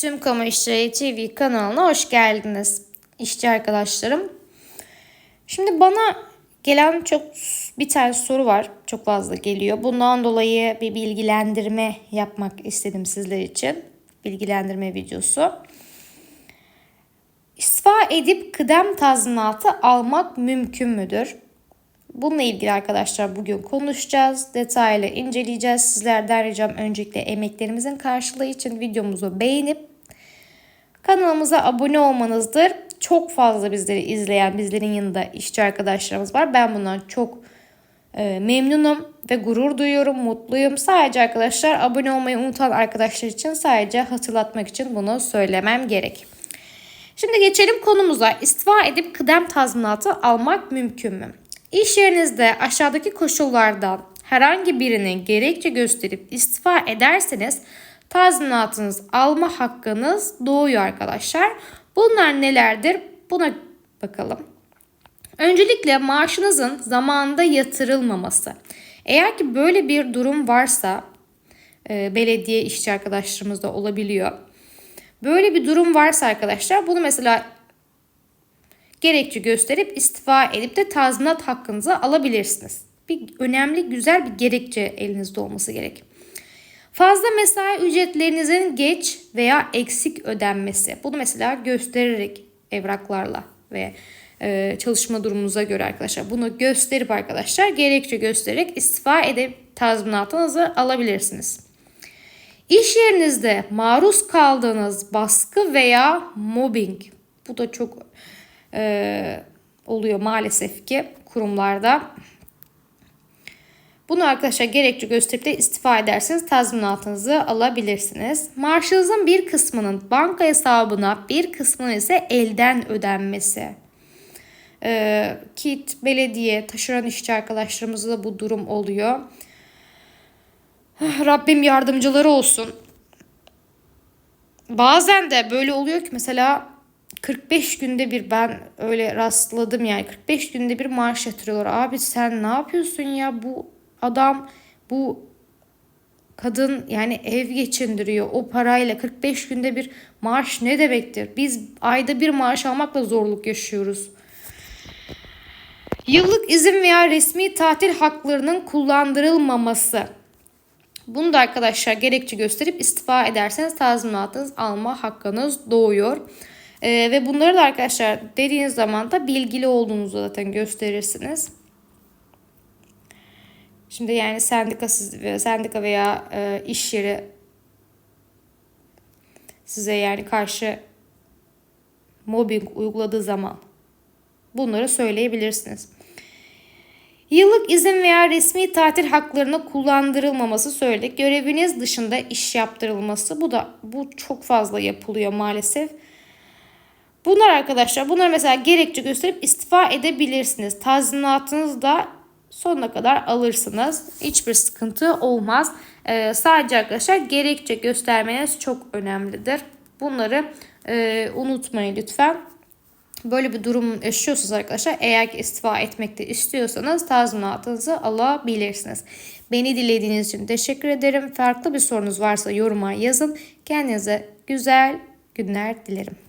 Tüm Kamu İşçileri TV kanalına hoş geldiniz. İşçi arkadaşlarım. Şimdi bana gelen çok bir tane soru var. Çok fazla geliyor. Bundan dolayı bir bilgilendirme yapmak istedim sizler için. Bilgilendirme videosu. İstifa edip kıdem tazminatı almak mümkün müdür? Bununla ilgili arkadaşlar bugün konuşacağız. Detaylı inceleyeceğiz. Sizlerden ricam öncelikle emeklerimizin karşılığı için videomuzu beğenip kanalımıza abone olmanızdır. Çok fazla bizleri izleyen, bizlerin yanında işçi arkadaşlarımız var. Ben bundan çok e, memnunum ve gurur duyuyorum, mutluyum. Sadece arkadaşlar abone olmayı unutan arkadaşlar için sadece hatırlatmak için bunu söylemem gerek. Şimdi geçelim konumuza. İstifa edip kıdem tazminatı almak mümkün mü? İş yerinizde aşağıdaki koşullardan herhangi birini gerekçe gösterip istifa ederseniz tazminatınız alma hakkınız doğuyor arkadaşlar. Bunlar nelerdir? Buna bakalım. Öncelikle maaşınızın zamanında yatırılmaması. Eğer ki böyle bir durum varsa e, belediye işçi arkadaşlarımız da olabiliyor. Böyle bir durum varsa arkadaşlar bunu mesela gerekçe gösterip istifa edip de tazminat hakkınızı alabilirsiniz. Bir önemli güzel bir gerekçe elinizde olması gerek. Fazla mesai ücretlerinizin geç veya eksik ödenmesi. Bunu mesela göstererek evraklarla ve e, çalışma durumunuza göre arkadaşlar bunu gösterip arkadaşlar gerekçe göstererek istifa edip tazminatınızı alabilirsiniz. İş yerinizde maruz kaldığınız baskı veya mobbing bu da çok e, oluyor maalesef ki kurumlarda. Bunu arkadaşlar gerekçe gösterip de istifa ederseniz tazminatınızı alabilirsiniz. Maaşınızın bir kısmının banka hesabına bir kısmının ise elden ödenmesi. Ee, kit, belediye, taşıran işçi arkadaşlarımızda da bu durum oluyor. Rabbim yardımcıları olsun. Bazen de böyle oluyor ki mesela 45 günde bir ben öyle rastladım yani 45 günde bir maaş yatırıyorlar. Abi sen ne yapıyorsun ya bu adam bu kadın yani ev geçindiriyor o parayla 45 günde bir maaş ne demektir? Biz ayda bir maaş almakla zorluk yaşıyoruz. Yıllık izin veya resmi tatil haklarının kullandırılmaması. Bunu da arkadaşlar gerekçe gösterip istifa ederseniz tazminatınız alma hakkınız doğuyor. Ee, ve bunları da arkadaşlar dediğiniz zaman da bilgili olduğunuzu zaten gösterirsiniz. Şimdi yani sendikasız sendika veya e, iş yeri size yani karşı mobbing uyguladığı zaman bunları söyleyebilirsiniz. Yıllık izin veya resmi tatil haklarını kullandırılmaması söyledik. Göreviniz dışında iş yaptırılması. Bu da bu çok fazla yapılıyor maalesef. Bunlar arkadaşlar bunları mesela gerekçe gösterip istifa edebilirsiniz. Tazminatınızı da sonuna kadar alırsınız. Hiçbir sıkıntı olmaz. Ee, sadece arkadaşlar gerekçe göstermeniz çok önemlidir. Bunları e, unutmayın lütfen. Böyle bir durum yaşıyorsanız arkadaşlar eğer ki istifa etmek de istiyorsanız tazminatınızı alabilirsiniz. Beni dinlediğiniz için teşekkür ederim. Farklı bir sorunuz varsa yoruma yazın. Kendinize güzel günler dilerim.